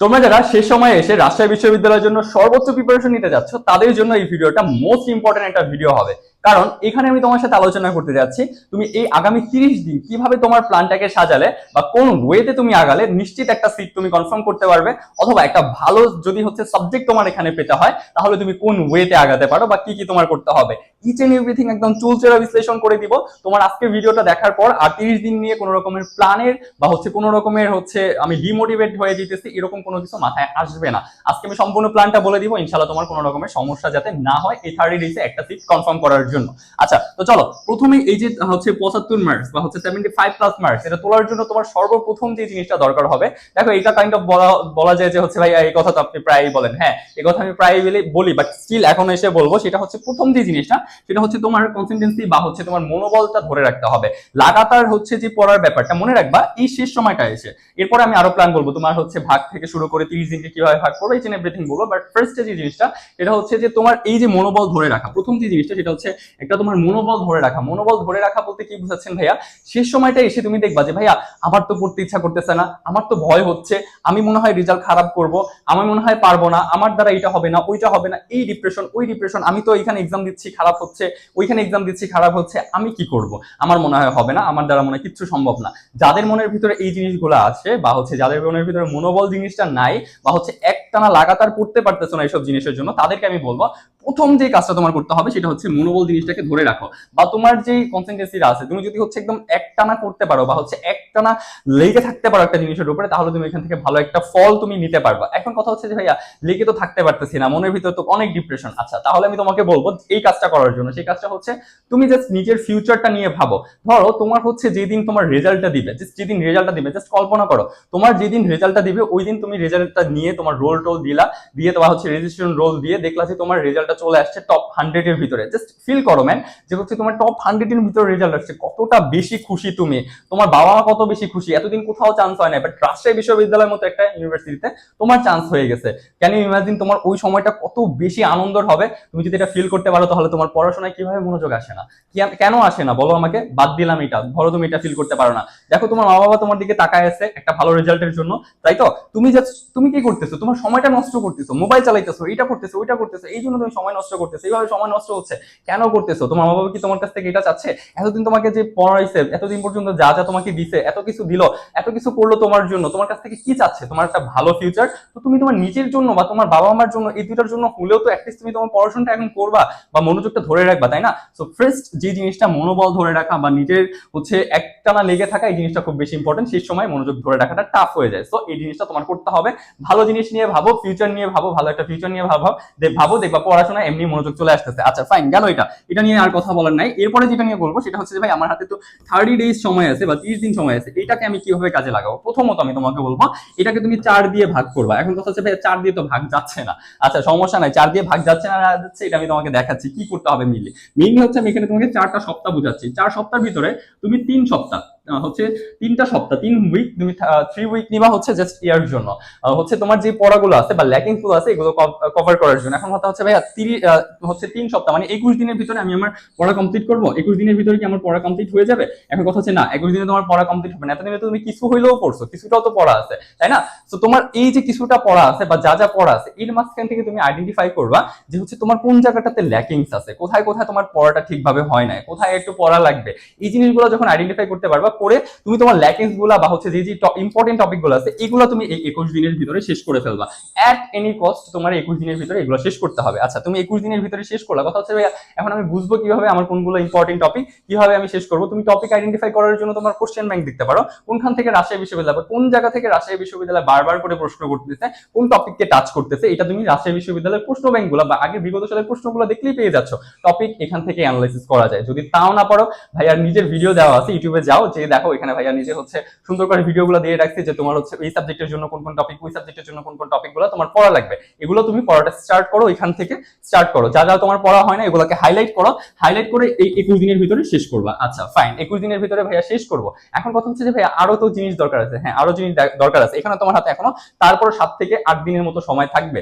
তোমরা যারা শেষ সময় এসে রাজশাহী বিশ্ববিদ্যালয়ের জন্য সর্বোচ্চ প্রিপারেশন নিতে যাচ্ছ, তাদের জন্য এই ভিডিওটা মোস্ট ইম্পর্টেন্ট একটা ভিডিও হবে। কারণ এখানে আমি তোমার সাথে আলোচনা করতে যাচ্ছি, তুমি এই আগামী তিরিশ দিন কীভাবে তোমার প্ল্যানটাকে সাজালে বা কোন ওয়েতে তুমি আগালে নিশ্চিত একটা সিট তুমি কনফার্ম করতে পারবে, অথবা একটা ভালো যদি হচ্ছে সাবজেক্ট তোমার এখানে পেতে হয়, তাহলে তুমি কোন ওয়েতে আগাতে পারো বা কি কি তোমার করতে হবে। ইচ এন্ড এভরিথিং একদম চুলচেরা বিশ্লেষণ করে দিব। তোমার আজকে ভিডিওটা দেখার পর আর তিরিশ দিন নিয়ে কোনো রকমের প্ল্যানের বা হচ্ছে কোনো রকমের হচ্ছে আমি ডিমোটিভেট হয়ে যেতেছি, এরকম কোনো কিছু মাথায় আসবে না। আজকে আমি সম্পূর্ণ প্ল্যানটা বলে দিব ইনশাল্লাহ তোমার কোনো রকমের সমস্যা যাতে না হয়, এই থার্টি ডেজে একটা সিট কনফার্ম করার জন্য। আচ্ছা তো চলো প্রথমে এই যে হচ্ছে পঁচাত্তর মার্কস বা হচ্ছে সেভেন্টি ফাইভ প্লাস মার্কস এটা তোলার জন্য তোমার সর্বপ্রথম যে জিনিসটা দরকার হবে, দেখো, এটা কাইন্ড অফ বলা বলা যায় যে হচ্ছে, ভাই, এই কথা তো আপনি প্রায়ই বলেন হ্যাঁ এই কথা আমি প্রায়ই বলি বাট স্টিল এখন এসে বলব, সেটা হচ্ছে প্রথম যে জিনিসটা, সেটা হচ্ছে তোমার কনসিস্টেন্সি বা হচ্ছে তোমার মনোবলটা ধরে রাখতে হবে। লাগাতার হচ্ছে যে পড়ার ব্যাপারটা মনে রাখবা, এই শেষ সময়টা এসে। এরপরে আমি আরও প্ল্যান বলব, তোমার হচ্ছে ভাগ থেকে শুরু করে তিরিশ দিনকে কীভাবে ভাগ করব এই জন্য এভরিথিং বলব বাট ফার্স্ট যে জিনিসটা এটা হচ্ছে যে তোমার এই যে মনোবল ধরে রাখা, প্রথম যে জিনিসটা, সেটা হচ্ছে একটা তোমার মনোবল ধরে রাখা। মনোবল ধরে রাখা বলতে কি বুঝাচ্ছেন ভাইয়া? শেষ সময়টা এসে তুমি দেখবা যে, ভাইয়া, আমার তো পড়তে ইচ্ছা করতেছে না, আমার তো ভয় হচ্ছে, আমি মনে হয় রেজাল্ট খারাপ করব আমার মনে হয় পারব না, আমার দ্বারা এটা হবে না, ওইটা হবে না। এই ডিপ্রেশন ওই ডিপ্রেশন আমি তো এখানে এক্সাম দিচ্ছি, খারাপ হচ্ছে, ওইখানে এক্সাম দিচ্ছি, খারাপ হচ্ছে, আমি কি করব? আমার মনে হয় হবে না, আমার দ্বারা মনে কিচ্ছু সম্ভব না। যাদের মনের ভিতরে এই জিনিসগুলো আছে, বা হচ্ছে যাদের মনের ভিতরে মনোবল জিনিসটা নাই, বা হচ্ছে একটানা লাগাতার পড়তে পারতেছো না এইসব জিনিসের জন্য, তাদেরকে আমি বলব প্রথম যে কাজটা তোমার করতে হবে সেটা হচ্ছে মনোবল জিনিসটাকে ধরে রাখো। বা তোমার যে কনসেন্ট্রেসিটা আছে, তুমি যদি হচ্ছে একদম একটানা করতে পারো বা হচ্ছে একটানা লেগে থাকতে পারো একটা জিনিসের উপরে, তাহলে তুমি এখান থেকে ভালো একটা ফল তুমি নিতে পারবা। এখন কথা হচ্ছে যে ভাইয়া, লেগে তো থাকতে পারতেছি না, মনের ভিতরে তো অনেক ডিপ্রেশন আচ্ছা তাহলে আমি তোমাকে বলব এই কাজটা করার জন্য। সেই কাজটা হচ্ছে, তুমি জাস্ট নিজের ফিউচারটা নিয়ে ভাবো। ধরো, তোমার হচ্ছে যেদিন তোমার রেজাল্টটা দিবে জাস্ট যেদিন রেজাল্টটা দিবে জাস্ট কল্পনা করো, তোমার যেদিন রেজাল্টটা দিবে, ওই দিন তুমি রেজাল্টটা নিয়ে তোমার রোল টোল দিলা, দিয়ে তোমার হচ্ছে রেজিস্ট্রেশন রোল দিয়ে দেখলা যে তোমার রেজাল্টটা চলে আসছে টপ হান্ড্রেড এর ভিতরে। জাস্ট ফিল করো ম্যান যে হচ্ছে তোমার টপ হান্ড্রেড এর ভিতরে রেজাল্ট আসছে, কতটা বেশি খুশি তুমি, তোমার বাবা মা কত বেশি খুশি। এতদিন কোথাও চান্স হয় না বাট রাজশাহী বিশ্ববিদ্যালয়ের মতো একটা ইউনিভার্সিটিতে তোমার চান্স হয়ে গেছে। ক্যান ইউ ইমাজিন তোমার ওই সময়টা কত বেশি আনন্দর হবে? তুমি যদি এটা ফিল করতে পারো, তাহলে তোমার পড়াশোনায় কীভাবে মনোযোগ আসে না? কেন আসে না? বলো আমাকে, বাদ দিলাম এটা। ধরো তুমি এটা ফিল করতে পারো না। দেখো, তোমার মা বাবা তোমার দিকে তাকায় আছে একটা ভালো রেজাল্টের জন্য। তাই তো? তুমি জাস্ট তুমি কি করতেছো? তোমার সময়টা নষ্ট করতেছো। মোবাইল চালাইতেছো এটা করতেছো, ওইটা করতেছো। এই জন্য তুমি সময় নষ্ট করতেছো। এইভাবে সময় নষ্ট হচ্ছে। কেন করতেছো? তোমার মা বাবা কি তোমার কাছ থেকে এটা চাচ্ছে? এতদিন তোমাকে যে পড়াইছে, এতদিন পর্যন্ত যা যা তোমাকে দিছে এত কিছু দিল, এত কিছু করল তোমার জন্য, তোমার কাছ থেকে কি চাচ্ছে? তোমার একটা ভালো ফিউচার তো তুমি তোমার নিজের জন্য বা তোমার বাবা মার জন্য এই দুইটার জন্য হলেও তো অ্যাটলিস্ট তুমি তোমার পড়াশোনাটা এখন করবা বা মনোযোগটা ধরে রাখবা, তাই না? সো ফার্স্ট যে জিনিসটা মনোবল ধরে রাখা বা নিজের হচ্ছে একটানা লেগে থাকা এই জিনিসটা খুব বেশি ইম্পর্টেন্ট সেই সময় মনোযোগ ধরে রাখাটা টাফ হয়ে যায়। সো এই জিনিসটা তোমার করতে হবে। ভালো জিনিস নিয়ে ভাবো ফিউচার নিয়ে ভাবো, ভালো একটা ফিউচার নিয়ে ভাবো দেখ ভাবো, দেখবা পড়াশোনা এমনি মনোযোগ চলে আসতেছে। আচ্ছা ফাইন গেল এটা। এটা নিয়ে আর কথা বলার নাই। এরপরে যেটা নিয়ে বলব, সেটা হচ্ছে যে ভাই, আমার হাতে তো থার্টি ডেজ সময় আছে বা তিরিশ দিন সময় আছে, এটাকে আমি কীভাবে কাজে লাগাবো? প্রথমত আমি তোমাকে বলব, এটাকে তুমি চার দিয়ে ভাগ করবা। এখন কথা হচ্ছে চার দিয়ে তো ভাগ যাচ্ছে না। আচ্ছা সমস্যা নাই, চার দিয়ে ভাগ যাচ্ছে না যাচ্ছে, এটা আমি তোমাকে দেখাচ্ছি, কি করতে হবে মিলে। মেইনলি হচ্ছে আমি এখানে তোমাকে চারটা সপ্তাহ বুঝাচ্ছি। চার সপ্তাহের ভিতরে তুমি তিন সপ্তাহ হচ্ছে তিনটা সপ্তাহ, তিন উইক তুমি থ্রি উইক নিবা হচ্ছে জাস্ট ইয়ার জন্য। হচ্ছে তোমার যে পড়াগুলো আছে বা ল্যাকিংগুলো আছে, এগুলো কভার করার জন্য। এখন কথা হচ্ছে ভাইয়া তিরিশ হচ্ছে তিন সপ্তাহ মানে একুশ দিনের ভিতরে আমি আমার পড়া কমপ্লিট করব। একুশ দিনের ভিতরে কি আমার পড়া কমপ্লিট হয়ে যাবে? এখন কথা হচ্ছে না, একুশ দিনে তোমার পড়া কমপ্লিট হবে না। এতদিনে তো তুমি কিছু হইলেও পড়ছো, কিছুটাও তো পড়া আছে, তাই না? তো তোমার এই যে কিছুটা পড়া আছে বা যা যা পড়া আছে, এর মাঝখান থেকে তুমি আইডেন্টিফাই করবা যে হচ্ছে তোমার কোন জায়গাটাতে ল্যাকিংস আছে, কোথায় কোথায় তোমার পড়াটা ঠিকভাবে হয় না কোথায় একটু পড়া লাগবে। এই জিনিসগুলো যখন আইডেন্টিফাই করতে পারবা করে তুমি তোমার ল্যাকিংসগুলা বা হচ্ছে যে যে ইম্পর্টেন্ট টপিকগুলো আছে, এগুলো তুমি এই একুশ দিনের ভিতরে শেষ করে ফেলবা। অ্যাট এনি কস্ট তোমার একুশ দিনের ভিতরে এগুলো শেষ করতে হবে। আচ্ছা তুমি একুশ দিনের ভিতরে শেষ করলা। কথা হচ্ছে এখন আমি বুঝব কীভাবে আমার কোনগুলো ইম্পর্টেন্ট টপিক কীভাবে আমি শেষ করব। তুমি টপিক আইডেন্টিফাই করার জন্য তোমার কোশ্চেন ব্যাংক দেখতে পারো। কোনখান থেকে রাজশাহী বিশ্ববিদ্যালয় কোন জায়গা থেকে রাজশাহী বিশ্ববিদ্যালয় বারবার করে প্রশ্ন করতেছে, কোন টপিককে টাচ করতেছে, এটা তুমি রাজশাহী বিশ্ববিদ্যালয়ের প্রশ্ন ব্যাংকগুলো বা আগে বিগত সালের প্রশ্নগুলো দেখলেই পেয়ে যাচ্ছ। টপিক এখান থেকে অ্যানালাইসিস করা যায়। যদি তাও না পারো, ভাইয়ার নিজের ভিডিও দেওয়া আছে ইউটিউবে যাও, যে দেখো এখানে ভাইয়া নিজে হচ্ছে সুন্দর করে ভিডিওগুলো দিয়ে রাখছে যে তোমার হচ্ছে এই সাবজেক্টের জন্য কোন কোন টপিক ওই সাবজেক্টের জন্য কোন কোন টপিকগুলো তোমার পড়া লাগবে। এগুলো তুমি পড়াটা স্টার্ট করো, এখান থেকে স্টার্ট করো। যা যা তোমার পড়া হয় না, এগুলোকে হাইলাইট করো। হাইলাইট করে এই একুশ দিনের ভিতরে শেষ করবা। আচ্ছা ফাইন একুশ দিনের ভিতরে ভাইয়া শেষ করব। এখন কথা হচ্ছে যে ভাইয়া আরও তো জিনিস দরকার আছে। হ্যাঁ আরও জিনিস দরকার আছে। এখানে তোমার হাতে এখনও তারপর সাত থেকে আট দিনের মতো সময় থাকবে।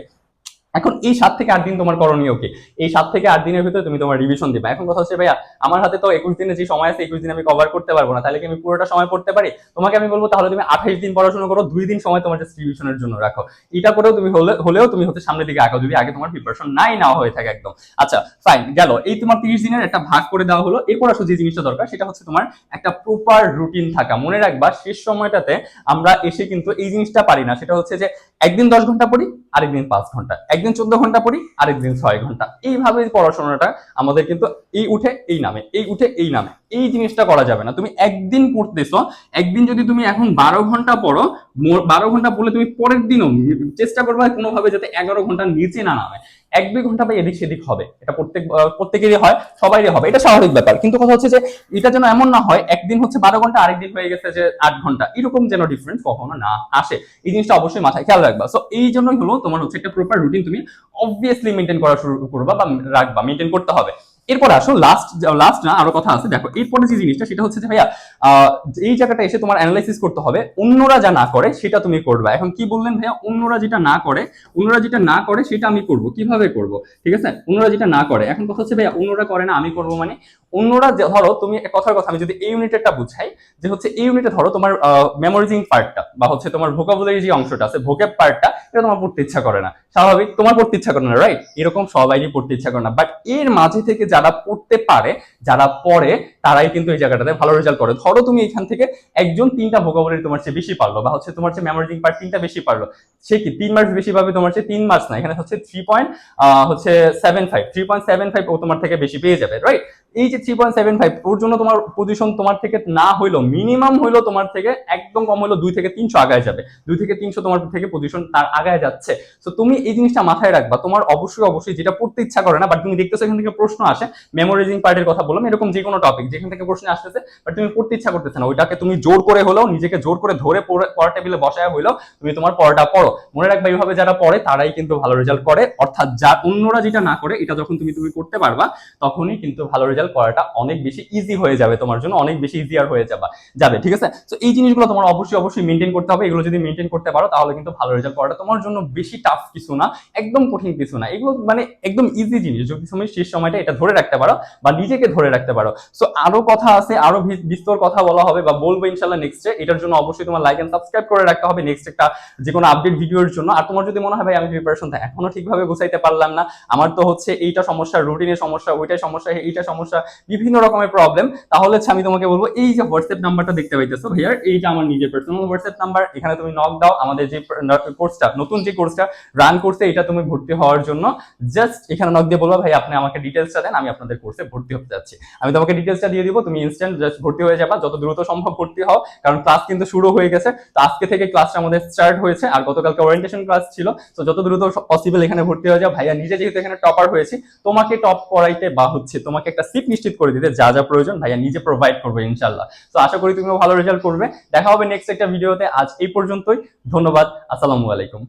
এখন এই সাত থেকে আট দিন তোমার করণীয় কি? এই সাত থেকে আট দিনের ভিতরে তুমি তোমার রিভিশন দিবা। এখন কথা হচ্ছে, ভাইয়া, আমার হাতে তো একুশ দিনের যে সময় আছে, একুশ দিন আমি কভার করতে পারব না। তাহলে কি আমি পুরোটা সময় পড়তে পারি? তোমাকে আমি বলব, তাহলে তুমি আঠাইশ দিন পড়াশোনা করো, দুই দিন সময় তোমার রিভিশনের জন্য রাখো। এটা করেও তুমি হলে, হলেও তুমি হচ্ছে সামনের দিকে আগাও, যদি আগে তোমার প্রিপারেশন নাই নেওয়া হয়ে থাকে একদম। আচ্ছা ফাইন গেল। এই তোমার তিরিশ দিনের একটা ভাগ করে দেওয়া হলো। এরপর আসলে যে জিনিসটা দরকার, সেটা হচ্ছে তোমার একটা প্রপার রুটিন থাকা। মনে রাখবা, শেষ সময়টাতে আমরা এসে কিন্তু এই জিনিসটা পারি না। সেটা হচ্ছে যে একদিন দশ ঘণ্টা পড়ি, আরেকদিন পাঁচ ঘণ্টা। একদিন চোদ্দ ঘণ্টা পড়ি, আরেকদিন ছয় ঘণ্টা। এইভাবে পড়াশোনাটা আমাদের কিন্তু এই উঠে, এই নামে, এই উঠে, এই নামে। এই জিনিসটা করা যাবে না। তুমি একদিন পড়তেছো, একদিন যদি তুমি এখন বারো ঘণ্টা পড়ো বারো ঘণ্টা পড়লে তুমি পরের দিনও চেষ্টা করবে কোনোভাবে যাতে এগারো ঘণ্টা নিচে না নামে। এক দুই ঘণ্টা বা এদিক সেদিক হবে। এটা প্রত্যেক প্রত্যেকেরই হয় সবারই হবে। এটা স্বাভাবিক ব্যাপার। কিন্তু কথা হচ্ছে যে, এটা যেন এমন না হয়, একদিন হচ্ছে বারো ঘণ্টা আরেকদিন হয়ে গেছে যে আট ঘণ্টা। এরকম যেন ডিফারেন্স কখনো না আসে। এই জিনিসটা অবশ্যই মাথায় খেয়াল রাখবা। সো এই জন্যই হলো তোমার হচ্ছে একটা প্রপার রুটিন তুমি অবভিয়াসলি মেনটেন করা শুরু করবা বা রাখবা। মেনটেন করতে হবে। এরপর আসো লাস্ট লাস্ট না, আরও কথা আছে, দেখো, এরপরে যে জিনিসটা, সেটা হচ্ছে যে ভাইয়া এই জায়গাটা এসে তোমার অ্যানালাইসিস করতে হবে, অন্যরা যা না করে, সেটা তুমি করবা। এখন কি বললেন ভাইয়া? অন্যরা যেটা না করে, অন্যরা যেটা না করে, সেটা আমি করব। কীভাবে করব? ঠিক আছে? অন্যরা যেটা না করে, এখন কথা হচ্ছে ভাইয়া, অন্যরা করে না, আমি করব মানে অন্যরা ধরো, তুমি কথার কথা, আমি যদি এই ইউনিটেরটা বুঝাই, যে হচ্ছে এই ইউনিটে ধরো, তোমার মেমোরিজিং পার্টটা বা হচ্ছে তোমার ভোকাবুলারি যে অংশটা আছে ভোকেব পার্টটা এটা তোমার পড়তে ইচ্ছা করে না। স্বাভাবিক, তোমার পড়তে ইচ্ছা করে না রাইট এরকম সবাইরই পড়তে ইচ্ছা করে না। বাট এর মাঝে থেকে যারা পড়তে পারে, যারা পড়ে, তারাই কিন্তু এই জায়গাটাতে ভালো রেজাল্ট করে। ধরো তুমি এখান থেকে একজন তিনটা ভোকাবুলারি তোমার চেয়ে বেশি পারল বা হচ্ছে তোমার চেয়ে মেমোরিজিং পার্ট তিনটা বেশি পারল, সে কি তিন মার্কস বেশি পাবে তোমার চেয়ে তিন মার্কস না? এখানে হচ্ছে থ্রি পয়েন্ট হচ্ছে seven five three point seven five ও তোমার থেকে বেশি পেয়ে যাবে রাইট এই যে থ্রি পয়েন্ট সেভেন ফাইভ ওর জন্য তোমার পজিশন তোমার থেকে না হইল মিনিমাম হইল তোমার থেকে একদম কম হইল দুই থেকে তিনশো আগায় যাবে। দুই থেকে তিনশো তোমার থেকে পজিশন তার আগায় যাচ্ছে। তো তুমি এই জিনিসটা মাথায় রাখবা, তোমার অবশ্যই অবশ্যই যেটা পড়তে ইচ্ছা করে না বাট তুমি দেখতেছো এখান থেকে প্রশ্ন আসে মেমোরাইজিং পার্টের কথা বললাম, এরকম যে কোনো টপিক যেখান থেকে প্রশ্ন আসতেছে বাট তুমি পড়তে ইচ্ছা করতেছে না, ওইটাকে তুমি জোর করে হলেও, নিজেকে জোর করে ধরে পড়ে- টেবিলে বসায় হইলেও, তুমি তোমার পড়াটা পড়ো। মনে রাখবা, এইভাবে যারা পড়ে, তারাই কিন্তু ভালো রেজাল্ট করে। অর্থাৎ যা অন্যরা যেটা না করে, এটা যখন তুমি তুমি করতে পারবা, তখনই কিন্তু ভালো রেজাল্ট করাটা অনেক বেশি ইজি হয়ে যাবে তোমার জন্য, অনেক বেশি ইজিয়ার হয়ে যাবে যাবে, ঠিক আছে? তো এই জিনিসগুলো তোমার অবশ্যই অবশ্যই মেনটেন করতে হবে। এগুলো যদি মেনটেন করতে পারো, তাহলে কিন্তু ভালো রেজাল্ট করাটা তোমার জন্য বেশি টাফ কিছু না, একদম কঠিন কিছু না। এগুলো মানে একদম ইজি জিনিস। যদি তুমি শেষ সময়টা এটা ধরে রাখতে পারো বা নিজেকে ধরে রাখতে পারো। সো আরও কথা আছে, আরও বিস্তর কথা বলা হবে বা বলব ইনশাল্লাহ নেক্সটে এটার জন্য অবশ্যই তোমার লাইক এন্ড সাবস্ক্রাইব করে রাখতে হবে। নেক্সট একটা যে কোনো আপডেট ভিডিওর জন্য। আর তোমার যদি মনে হয়, ভাই, আমি প্রিপারেশন এখনও ঠিকভাবে গুছাইতে পারলাম না। আমার তো হচ্ছে এইটা সমস্যা রুটিনের সমস্যা, ওইটাই সমস্যা এইটা সমস্যা, বিভিন্ন রকমের প্রবলেম তাহলে আমি তোমাকে বলব, এই যে হোয়াটসঅ্যাপ নাম্বারটা দেখতে পাইতেছো ভাইয়ার এইটা আমার নিজের পার্সোনাল হোয়াটসঅ্যাপ নাম্বার এখানে তুমি নক দাও, আমাদের যে কোর্সটা নতুন যে কোর্সটা রান করছে, এটা তুমি ভর্তি হওয়ার জন্য জাস্ট এখানে নক দিয়ে বলব, ভাই, আপনি আমাকে ডিটেলসটা দেন, আমি আপনাদের কোর্সে ভর্তি হতে যাচ্ছি। আমি তোমাকে ডিটেলসটা দিয়ে দিব, তুমি ইনস্ট্যান্ট জাস্ট ভর্তি হয়ে যাবা, যত দ্রুত সম্ভব ভর্তি হও, কারণ ক্লাস কিন্তু শুরু হয়ে গেছে, তো আজকে থেকে ক্লাসটা আমাদের স্টার্ট হয়েছে, আর গতকালকে ওরিয়েন্টেশন ক্লাস ছিল, তো যত দ্রুত পসিবল এখানে ভর্তি হয়ে যাও, ভাইয়া, নিজে যেহেতু এখানে টপার হয়েছি, তোমাকে টপ করাইতে বা হচ্ছে তোমাকে একটা সিট নিশ্চিত করে দিতে যা যা প্রয়োজন ভাইয়া নিজে প্রোভাইড করবে ইনশাল্লাহ তো আশা করি তুমি ভালো রেজাল্ট করবে। দেখা হবে নেক্সট একটা ভিডিওতে আজ এই পর্যন্তই। ধন্যবাদ। আসসালামু আলাইকুম।